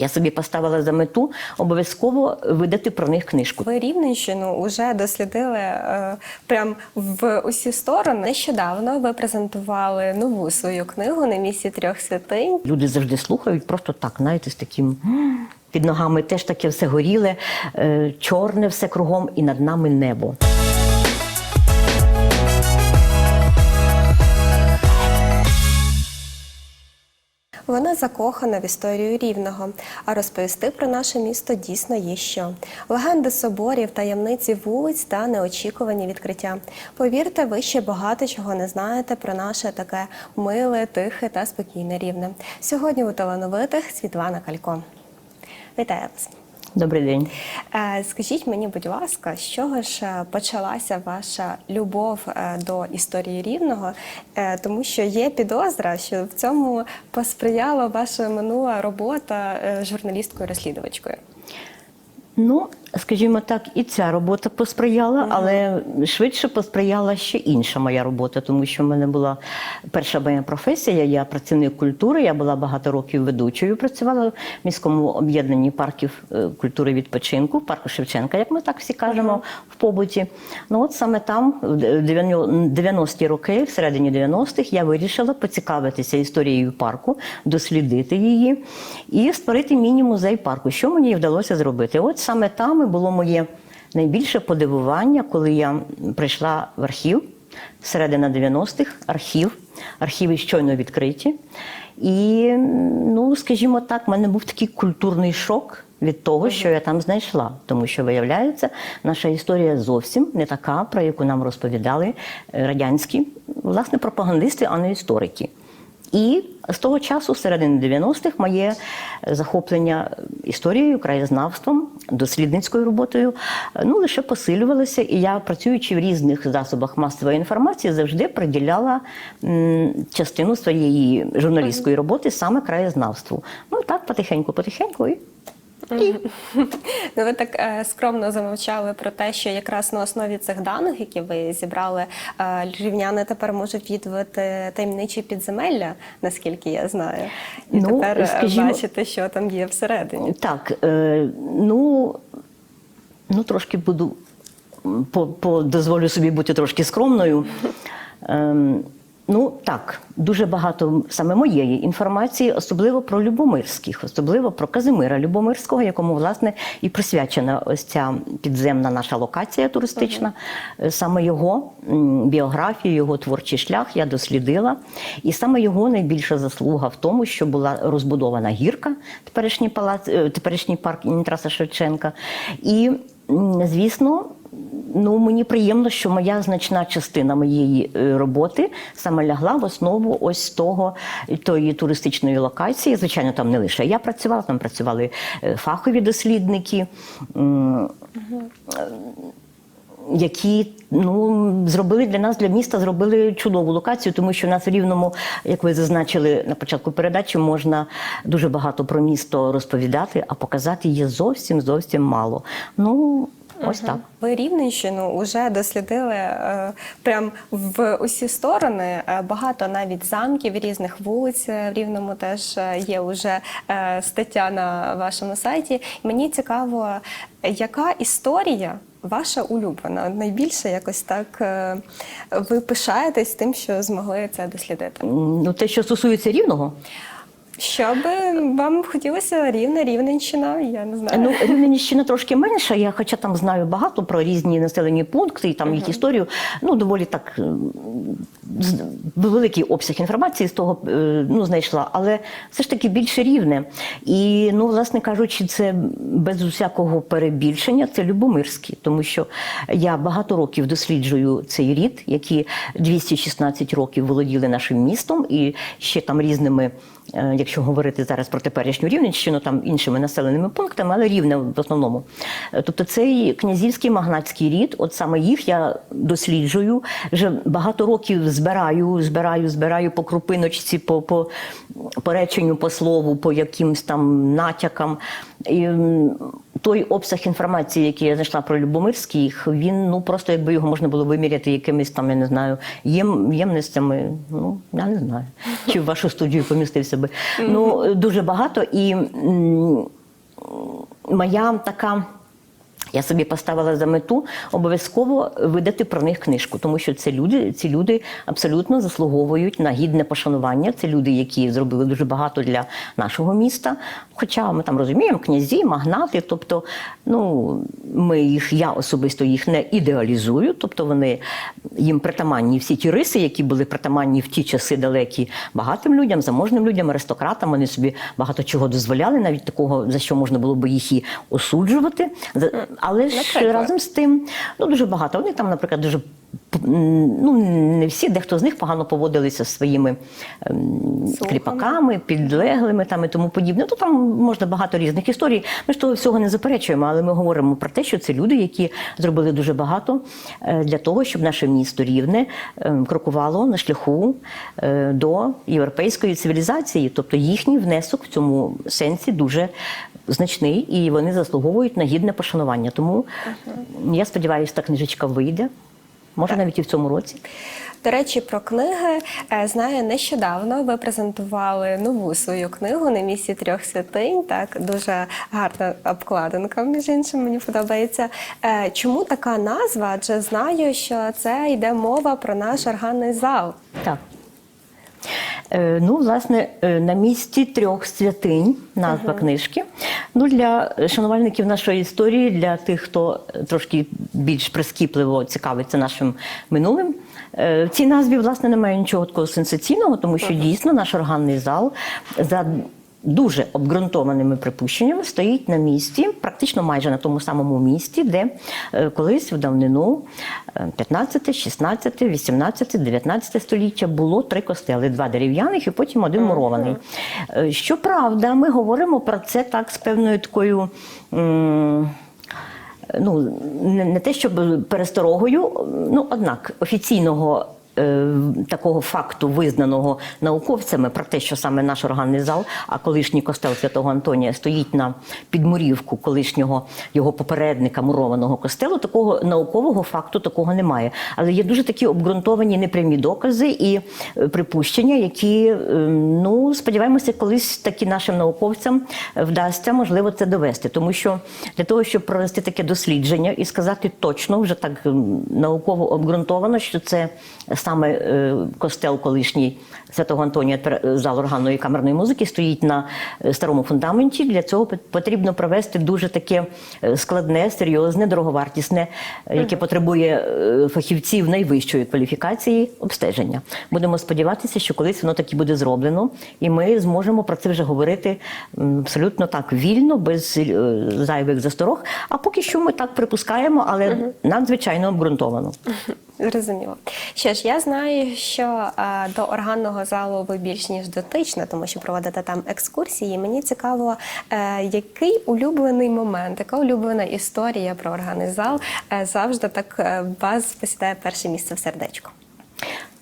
Я собі поставила за мету обов'язково видати про них книжку. Ви Рівненщину вже дослідили е, прям в усі сторони. Нещодавно ви презентували нову свою книгу на місці трьох святинь. Люди завжди слухають, просто так, знаєте, з таким під ногами теж таке все горіле, е, чорне все кругом, і над нами небо. Вона закохана в історію рівного. А розповісти про наше місто дійсно є що. Легенди соборів, таємниці вулиць та неочікувані відкриття. Повірте, ви ще багато чого не знаєте про наше таке миле, тихе та спокійне рівне. Сьогодні у талановитих Світлана Калько. Вітаю вас. Добрий день. Е, Скажіть мені, будь ласка, з чого ж е, почалася ваша любов е, до історії рівного? Тому що є підозра, що в цьому посприяла ваша минула робота журналісткою-розслідувачкою. Ну, скажімо так, і ця робота посприяла, але швидше посприяла ще інша моя робота, тому що в мене була перша моя професія. Я працівник культури. Я була багато років ведучою. Працювала в міському об'єднанні парків е, культури відпочинку, в парку Шевченка, як ми так всі кажемо, в побуті. Ну от саме там, в 90-ті роки, в середині 90-х, я вирішила поцікавитися історією парку, дослідити її і створити міні-музей парку. Що мені вдалося зробити? От саме там і було моє найбільше подивування, коли я прийшла в архів середина 90-х, архів, архіви щойно відкриті. І, ну, скажімо так, в мене був такий культурний шок від того, що я там знайшла. Тому що, виявляється, наша історія зовсім не така, про яку нам розповідали е, радянські, власне, пропагандисти, а не історики. І з того часу, середини 90-х, моє захоплення історією, краєзнавством, дослідницькою роботою ну лише посилювалося. І я, працюючи в різних засобах масової інформації, завжди приділяла частину своєї журналістської роботи саме краєзнавству. Ну так, потихеньку, потихеньку і. Ну, ви так е, скромно замовчали про те, що якраз на основі цих даних, які ви зібрали, е, рівняни тепер можуть відвити таємничі підземелля, наскільки я знаю. І Ну, тепер е, скажімо- бачите, що там є всередині. Так, е, ну, ну трошки буду по, по, дозволю собі бути трошки скромною. Ем, ну так, дуже багато саме моєї інформації, особливо про Любомирських, особливо про Казимира Любомирського, якому власне і присвячена ось ця підземна наша локація туристична. Е, Саме його біографію, його творчий шлях я дослідила. І саме його найбільша заслуга в тому, що була розбудована гірка, теперішній палац, е, теперішній парк імені Шевченка. І, звісно, Ну, мені приємно, що моя значна частина моєї е, роботи саме лягла в основу ось того тої туристичної локації. Звичайно, там не лише я працювала, там працювали е, фахові дослідники. які ну зробили для нас, для міста, зробили чудову локацію, тому що в нас в рівному, як ви зазначили на початку передачі, можна дуже багато про місто розповідати, а показати є зовсім зовсім мало. Ну ось так. Ви Рівненщину вже дослідили е, прям в усі сторони. Е, Багато навіть замків різних вулиць в Рівному теж е, є вже е, стаття на вашому сайті. Мені цікаво, яка історія ваша улюблена? Найбільше якось так е, ви пишаєтесь тим, що змогли це дослідити. Ну, те, що стосується рівного, Що би вам хотілося рівне Рівненщина? Я не знаю. Ну, Рівненщина трошки менша. Я хоча там знаю багато про різні населені пункти і там їх історію. Ну, доволі так великий обсяг інформації з того е, ну, знайшла, але все ж таки більше рівне. І, ну, власне кажучи, це без усякого перебільшення, це Любомирський, тому що я багато років досліджую цей рід, які 216 років володіли нашим містом і ще там різними. Е, Якщо говорити зараз про теперішню Рівненщину, там іншими населеними пунктами, але рівне в основному. Е, Тобто цей князівський магнатський рід, от саме їх я досліджую вже багато років збираю, збираю, збираю по крупиночці, по, по, по реченню, по слову, по якимсь там натякам. І, той обсяг інформації, який я знайшла про Любомирських, він ну просто якби його можна було виміряти якимись там, я не знаю, єм, ємностями. Ну я не знаю, чи в вашу студію помістився би. Ну дуже багато і. м, моя така. Я собі поставила за мету обов'язково видати про них книжку, тому що це люди, ці люди абсолютно заслуговують на гідне пошанування. Це люди, які зробили дуже багато для нашого міста. Хоча ми там розуміємо князі, магнати, тобто, ну ми їх, я особисто їх не ідеалізую, тобто вони їм притаманні всі ті риси, які були притаманні в ті часи далекі багатим людям, заможним людям, аристократам. Вони собі багато чого дозволяли, навіть такого за що можна було би їх і осуджувати. Але ж Наприклад? разом з тим, ну дуже багато. Вони там, наприклад, дуже ну не всі, дехто з них погано поводилися зі своїми ем, Слугами. кріпаками, підлеглими там і тому подібне. То там можна багато різних історій. Ми ж того всього не заперечуємо, але ми говоримо про те, що це люди, які зробили дуже багато е, для того, щоб наше місто рівне ем, крокувало на шляху е, до європейської цивілізації. Тобто їхній внесок в цьому сенсі дуже значний, і вони заслуговують на гідне пошанування. Тому я сподіваюся, та книжечка вийде. Може, навіть і в цьому році. До речі, про книги Е, знаю, нещодавно ви презентували нову свою книгу на місці трьох святинь. Так дуже гарна обкладинка, між іншим, мені подобається. Е, Чому така назва? Адже знаю, що це йде мова про наш органний зал. Так. Е, Ну, власне, е, на місці трьох святинь назва книжки. Ну, для шанувальників нашої історії, для тих, хто трошки більш прискіпливо цікавиться нашим минулим. е, В цій назві, власне, немає нічого такого сенсаційного, тому що дійсно наш органний зал за дуже обґрунтованими припущеннями стоїть на місці, практично майже на тому самому місці, де е, колись в давнину е, 15, 16, 18, 19 століття було три костели: два дерев'яних і потім один мурований. Е, Щоправда, ми говоримо про це так з певною такою. Ну, не, те, щоб пересторогою, ну однак офіційного такого факту, визнаного науковцями, про те, що саме наш органний зал, а колишній костел Святого Антонія стоїть на підмурівку колишнього його попередника мурованого костелу, такого наукового факту такого немає. Але є дуже такі обґрунтовані непрямі докази і е, припущення, які, е, ну сподіваємося, колись таки нашим науковцям вдасться можливо це довести. Тому що для того, щоб провести таке дослідження і сказати точно, вже так науково обґрунтовано, що це саме е, костел колишній Святого Антонія е, зал органної камерної музики стоїть на е, старому фундаменті. Для цього потрібно провести дуже таке складне, серйозне, дороговартісне, яке потребує фахівців найвищої кваліфікації обстеження. Будемо сподіватися, що колись воно таки буде зроблено, і ми зможемо про це вже говорити абсолютно так вільно, без зайвих засторог. А поки що ми так припускаємо, але надзвичайно обґрунтовано. Зрозуміло. Що ж, я знаю, що а, до органного залу ви більш ніж дотична, тому що проводите там екскурсії. Мені цікаво, е, який улюблений момент, яка улюблена історія про органний зал е, завжди так е, вас посідає перше місце в сердечку.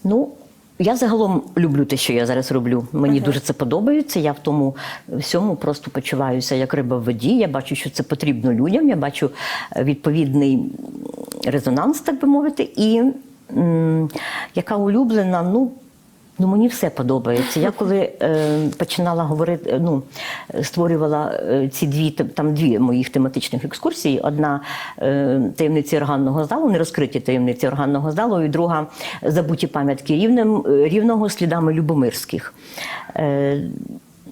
Ну, я загалом люблю те, що я зараз роблю. Мені дуже це подобається. Я в тому всьому просто почуваюся як риба в воді. Я бачу, що це потрібно людям. Я бачу е, відповідний резонанс, так би мовити. І м, яка улюблена, ну. Ну, мені все подобається. Я коли е, починала говорити, е, ну створювала е, ці дві там дві моїх тематичних екскурсії. Одна е, таємниці органного залу, не розкриті таємниці органного залу, і друга забуті пам'ятки рівнем е, рівного слідами Любомирських. Е,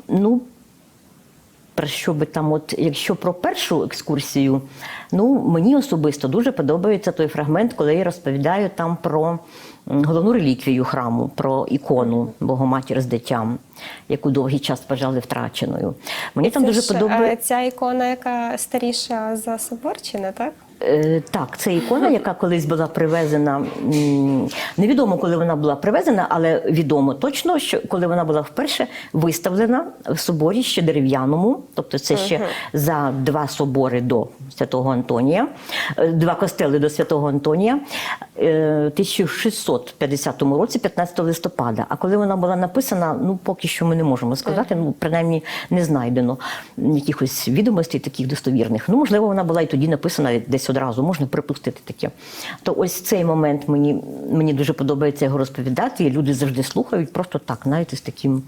ну, про що би там, от якщо про першу екскурсію, ну мені особисто дуже подобається той фрагмент, коли я розповідаю там про головну реліквію храму, про ікону Богоматір з дитям, яку довгий час вважали втраченою. Мені там Це дуже подобається. ця ікона, яка старіша за собор, чи не так? Е, Так, це ікона, яка колись була привезена. Невідомо, коли вона була привезена, але відомо точно, що коли вона була вперше виставлена в соборі ще дерев'яному, тобто це ще за два собори до Святого Антонія, е, два костели до Святого Антонія, е, 1650 році, 15 листопада. А коли вона була написана, ну поки що ми не можемо сказати, ну принаймні не знайдено якихось відомостей таких достовірних. Ну, можливо, вона була і тоді написана десь одразу, можна припустити таке. То ось цей момент мені, мені дуже подобається його розповідати, і люди завжди слухають, просто так, навіть з таким.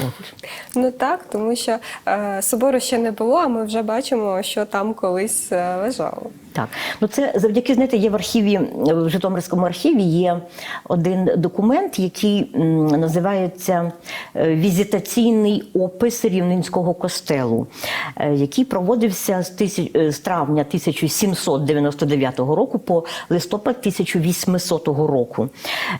«М, От. Ну так, тому що е, собору ще не було, а ми вже бачимо, що там колись е, лежало. Так, ну це завдяки знаєте, є в архіві в Житомирському архіві є один документ, який м, називається е, Візитаційний опис Рівненського костелу, е, який проводився з, тисяч, е, з травня 1799 року по листопад 1800 року.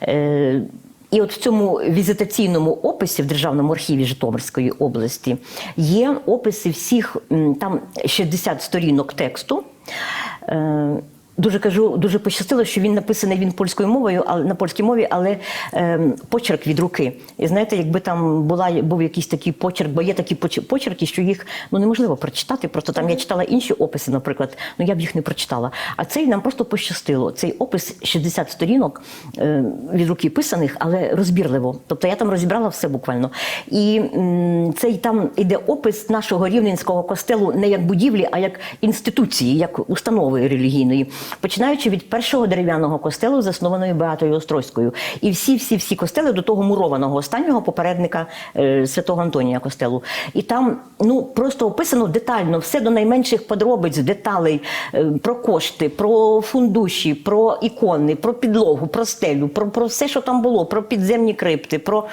Е, і от в цьому візитаційному описі в Державному архіві Житомирської області є описи всіх там 60 сторінок тексту. Дуже кажу, дуже пощастило, що він написаний він польською мовою, але на польській мові, але е, почерк від руки. І знаєте, якби там була був якийсь такий почерк, бо є такі поч- почерки, що їх ну неможливо прочитати. Просто там я читала інші описи, наприклад, ну я б їх не прочитала. А цей нам просто пощастило. Цей опис 60 сторінок е, від руки писаних, але розбірливо. Тобто я там розібрала все буквально. І м, цей там іде опис нашого рівненського костелу не як будівлі, а як інституції, як установи релігійної, починаючи від першого дерев'яного костелу, заснованої Беатою Острозькою, і всі, всі, всі костели до того мурованого останнього попередника е, святого Антонія костелу. І там ну просто описано детально все до найменших подробиць, деталей е, про кошти, про фундуші, про ікони, про підлогу, про стелю, про, про все, що там було, про підземні крипти, про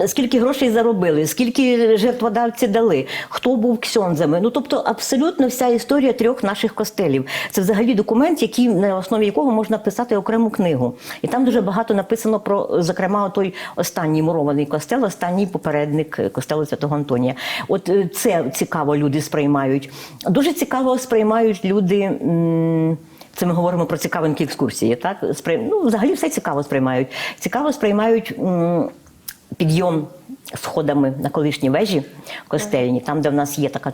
е, скільки грошей заробили, скільки жертводавці дали, хто був ксьонзами. Ну тобто абсолютно вся історія трьох наших костелів. Це взагалі документ, який на основі якого можна писати окрему книгу. І там дуже багато написано про, зокрема, той останній мурований костел, останній попередник е, костелу Святого Антонія. От е, це цікаво люди сприймають. Дуже цікаво сприймають люди. Це ми говоримо про цікавинки екскурсії. Так ну, взагалі все цікаво сприймають. Цікаво сприймають м, підйом сходами на колишній вежі костельні, там, де в нас є така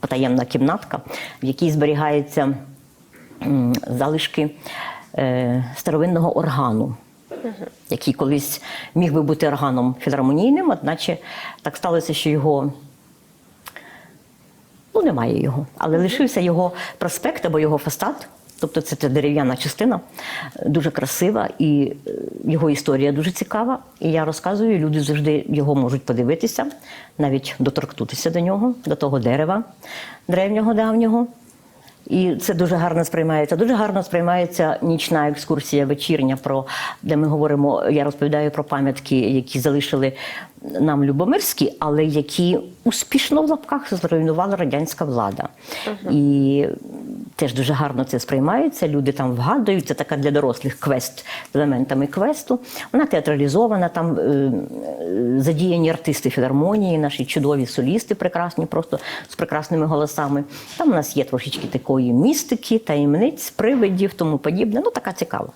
потаємна кімнатка, в якій зберігається залишки е, старовинного органу. Який колись міг би бути органом філармонійним, одначе так сталося, що його ну немає його, але лишився його проспект або його фасад. Тобто це та дерев'яна частина, дуже красива, і е, його історія дуже цікава. І я розказую, люди завжди його можуть подивитися, навіть доторкнутися до нього, до того дерева древнього давнього. І це дуже гарно сприймається. Дуже гарно сприймається нічна екскурсія вечірня, про де ми говоримо. Я розповідаю про пам'ятки, які залишили нам Любомирські, але які успішно в лапках зруйнувала радянська влада. І теж дуже гарно це сприймається. Люди там вгадують. Це така для дорослих квест з елементами квесту. Вона театралізована. Там е, е, задіяні артисти філармонії, наші чудові солісти, прекрасні, просто з прекрасними голосами. Там у нас є трошечки такої містики, таємниць, привидів, тому подібне. Ну така цікава.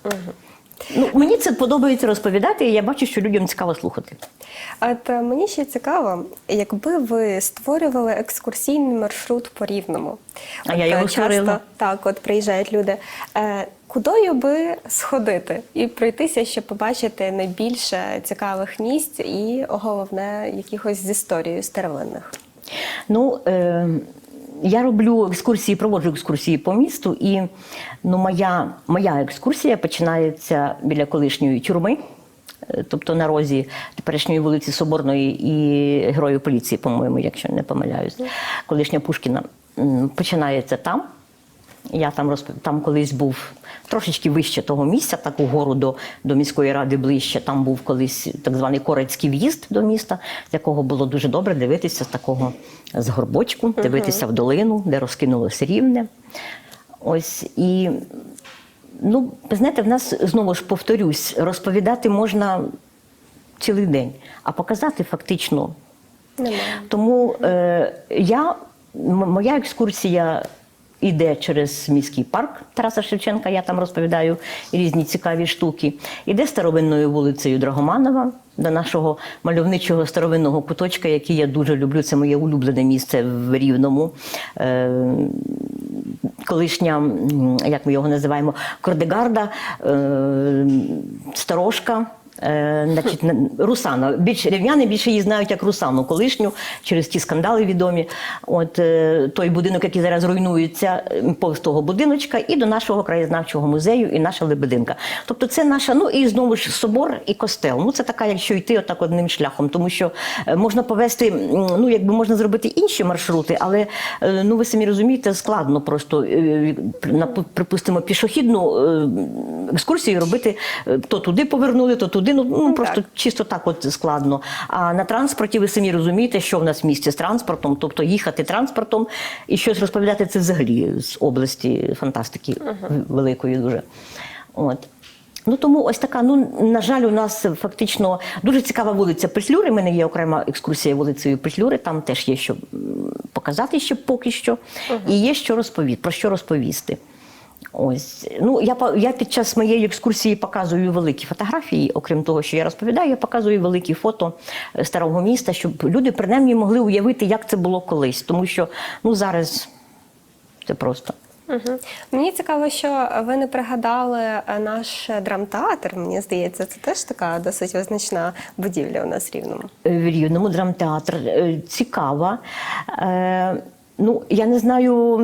Ну, мені це подобається розповідати, і я бачу, що людям цікаво слухати. От мені ще цікаво, якби ви створювали екскурсійний маршрут по рівному. А От, я його е, часто створила. так, от приїжджають люди. Е, Кудою би сходити і пройтися, щоб побачити найбільше цікавих місць, і головне, якихось з історією старовинних. Ну, е, я роблю екскурсії, проводжу екскурсії по місту, і ну, моя, моя екскурсія починається біля колишньої тюрми, е, тобто на розі теперішньої вулиці Соборної і Героїв поліції, по-моєму, якщо не помиляюсь. Колишня Пушкіна починається там. Я там розп... там колись був трошечки вище того місця, так угору до, до міської ради ближче. Там був колись так званий Корецький в'їзд до міста, з якого було дуже добре дивитися з такого з горбочку, дивитися в долину, де розкинулося рівне. Ось і ну, знаєте, в нас знову ж повторюсь, розповідати можна цілий день, а показати фактично Немає. тому е, я, моя екскурсія іде через міський парк Тараса Шевченка, я там розповідаю різні цікаві штуки. Іде старовинною вулицею Драгоманова до нашого мальовничого старовинного куточка, який я дуже люблю. Це моє улюблене місце в Рівному. Е, колишня, як ми його називаємо, Кордегарда, е, сторожка. Е, значить, Русана. Більш рівняни більше її знають як Русану, колишню, через ті скандали відомі. От е, той будинок, який зараз руйнується, повз того будиночка, і до нашого краєзнавчого музею, і наша Лебединка. Тобто це наша, ну і знову ж собор і костел. Ну це така, якщо йти отак одним шляхом, тому що е, можна повести, ну якби можна зробити інші маршрути, але ну ви самі розумієте, складно просто припустимо пішохідну екскурсію робити то туди повернули, то туди. Ну, ну просто так. чисто так от складно. А на транспорті ви самі розумієте, що в нас в місті з транспортом, тобто їхати транспортом і щось розповідати це взагалі з області фантастики великої дуже. От. Ну тому ось така. Ну на жаль, у нас фактично дуже цікава вулиця Петлюри. У мене є окрема екскурсія вулицею Петлюри. Там теж є що показати ще поки що, і є що розповісти, про що розповісти. Ось ну я я під час моєї екскурсії показую великі фотографії. Окрім того, що я розповідаю, я показую великі фото е, старого міста, щоб люди принаймні могли уявити, як це було колись, тому що ну зараз це просто. Угу. Мені цікаво, що ви не пригадали е, наш драмтеатр. Мені здається, це теж така досить визначна будівля у нас в рівному. в Рівному драмтеатр е, цікава. Ну, я не знаю,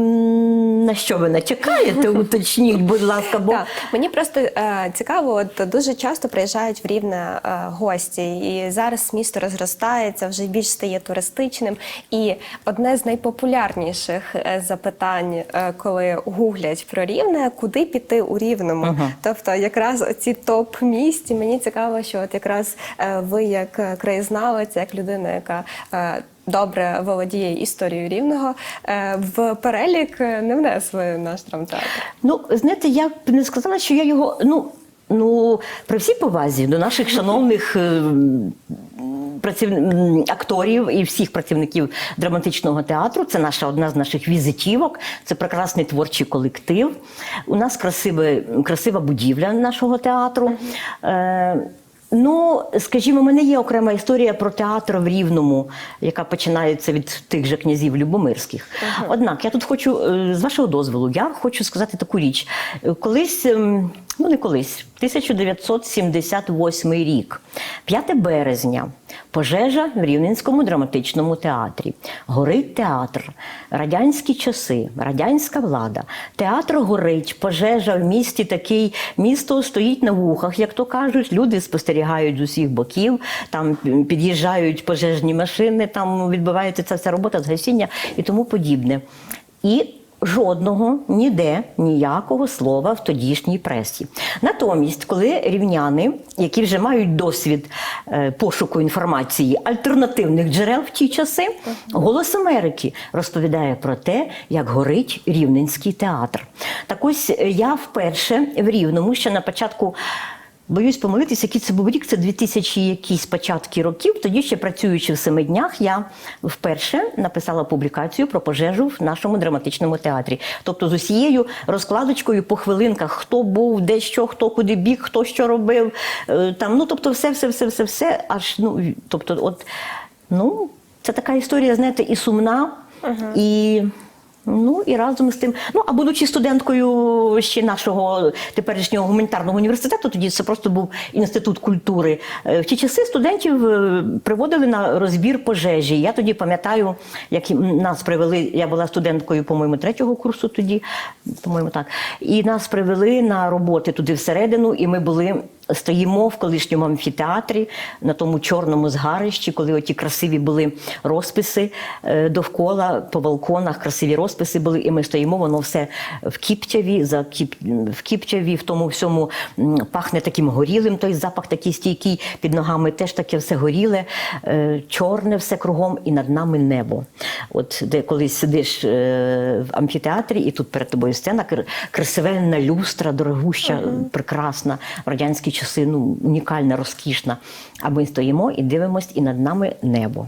на що ви натякаєте, уточніть, будь ласка, бо Так, мені просто е, цікаво, от дуже часто приїжджають в рівне е, гості, і зараз місто розростається, вже більш стає туристичним. І одне з найпопулярніших е, запитань, е, коли гуглять про рівне, куди піти у рівному. Тобто, якраз ці топ місць. і Мені цікаво, що от якраз е, ви, як е, краєзнавець, як людина, яка е, Добре володіє історією рівного е, в перелік е, не внесли наш драмтеатр. Ну, знаєте, я б не сказала, що я його. Ну, ну при всій повазі до наших шановних. е, Праців... акторів і всіх працівників драматичного театру. Це наша одна з наших візитівок. Це прекрасний творчий колектив. У нас красиве, красива будівля нашого театру. Е, Ну, скажімо, в мене є окрема історія про театр в Рівному, яка починається від тих же князів Любомирських. Однак я тут хочу, е, з вашого дозволу, я хочу сказати таку річ. Колись, ем, ну не колись, 1978 рік, 5 березня, пожежа в Рівненському драматичному театрі. Горить театр, радянські часи, радянська влада. Театр горить, пожежа в місті такий, місто стоїть на вухах, як то кажуть. Люди спостерігають з усіх боків, там під'їжджають пожежні машини, там відбувається ця вся робота з гасіння і тому подібне. І Жодного ніде ніякого слова в тодішній пресі. Натомість, коли рівняни, які вже мають досвід е, пошуку інформації альтернативних джерел в ті часи, голос Америки розповідає про те, як горить рівненський театр. Так ось е, я вперше в Рівному ще на початку. Боюсь помилитися, який це був рік, це 2000 якісь початки років. Тоді ще працюючи в семи днях, я вперше написала публікацію про пожежу в нашому драматичному театрі. Тобто з усією розкладочкою по хвилинках, хто був, де що, хто куди біг, хто що робив. е, Там, ну тобто, все, все, все, все, все. Аж ну, тобто, от ну, це така історія, знаєте, і сумна, і. Ну і разом з тим, ну а будучи студенткою ще нашого теперішнього гуманітарного університету, тоді це просто був інститут культури. е, В ті часи студентів е, приводили на розбір пожежі. Я тоді пам'ятаю, як нас привели. Я була студенткою, по-моєму, третього курсу тоді, по-моєму, так. І нас привели на роботи туди всередину, і ми були. Стоїмо в колишньому амфітеатрі на тому чорному згарищі, коли оті красиві були розписи е, довкола по балконах, красиві розписи були, і ми стоїмо, воно все в кіптяві, за кіп, в кіптяві, в тому всьому пахне таким горілим, той запах такий стійкий, під ногами теж таке все горіле, е, чорне все кругом, і над нами небо. От де колись сидиш е, в амфітеатрі, і тут перед тобою сцена, красивенна люстра, дорогуща, прекрасна, в радянські часи, ну, унікальна, розкішна. А ми стоїмо і дивимось, і над нами небо.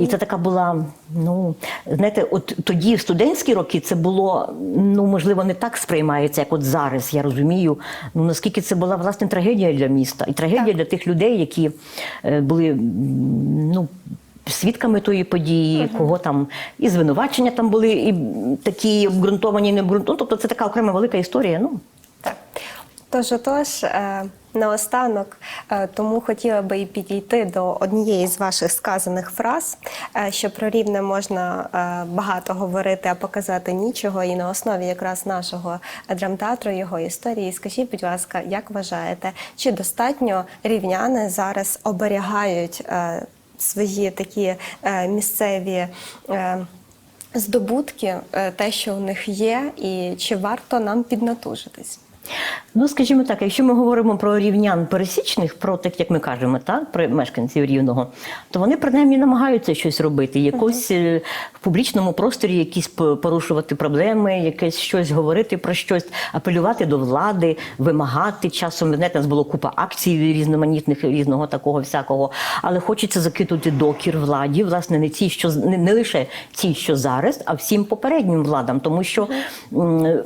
І це така була, ну знаєте, от тоді, в студентські роки, це було ну можливо не так сприймається, як от зараз. Я розумію. Ну наскільки це була власне трагедія для міста, і трагедія Так. для тих людей, які е, були ну. Свідками тої події, кого там і звинувачення там були, і такі обґрунтовані, і не обґрунтовані. Тобто це така окрема велика історія. Ну Так. Тож, отож, е, наостанок, е, тому хотіла би і підійти до однієї з ваших сказаних фраз, е, що про рівне можна е, багато говорити, а показати нічого. І на основі якраз нашого драмтеатру, його історії. Скажіть, будь ласка, як вважаєте, чи достатньо рівняни зараз оберігають свої такі місцеві? Здобутки, те, що у них є, і чи варто нам піднатужитись? Ну, скажімо так, якщо ми говоримо про рівнян пересічних, про так, як ми кажемо, так, про мешканців рівного, то вони принаймні намагаються щось робити, якось е, в публічному просторі якісь порушувати проблеми, якесь щось говорити про щось, апелювати до влади, вимагати. Часом знаєте, нас було купа акцій різноманітних, різного такого всякого. Але хочеться закинути докір владі, власне, не ті, що не, не лише ті, що зараз, а всім попереднім владам, тому що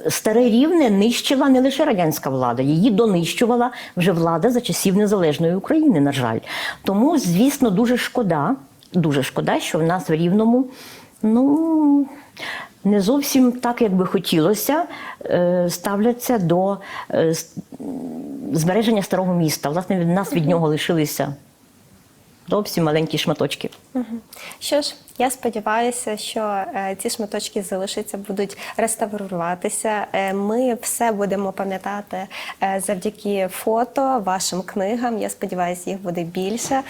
старе рівне нищила не лише радянська влада, її донищувала вже влада за часів незалежної України, на жаль. Тому, звісно, дуже шкода, дуже шкода, що в нас в рівному, ну. Не зовсім так, як би хотілося, е, ставляться до е, збереження старого міста. Власне, від нас від нього лишилися зовсім маленькі шматочки. Що ж, я сподіваюся, що е, ці шматочки залишаться, будуть реставруватися. Е, ми все будемо пам'ятати е, завдяки фото, вашим книгам. Я сподіваюся, їх буде більше,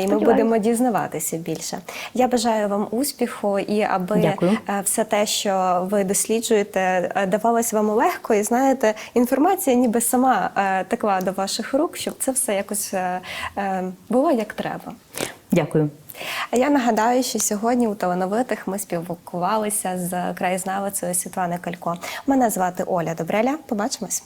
і ми будемо дізнаватися більше. Я бажаю вам успіху і аби Дякую. все те, що ви досліджуєте, давалось вам легко, і знаєте, інформація ніби сама текла до ваших рук, щоб це все якось було як треба. Дякую. А я нагадаю, що сьогодні у талановитих ми спілкувалися з краєзнавицею Світланою Калько. Мене звати Оля Добреля. Побачимось.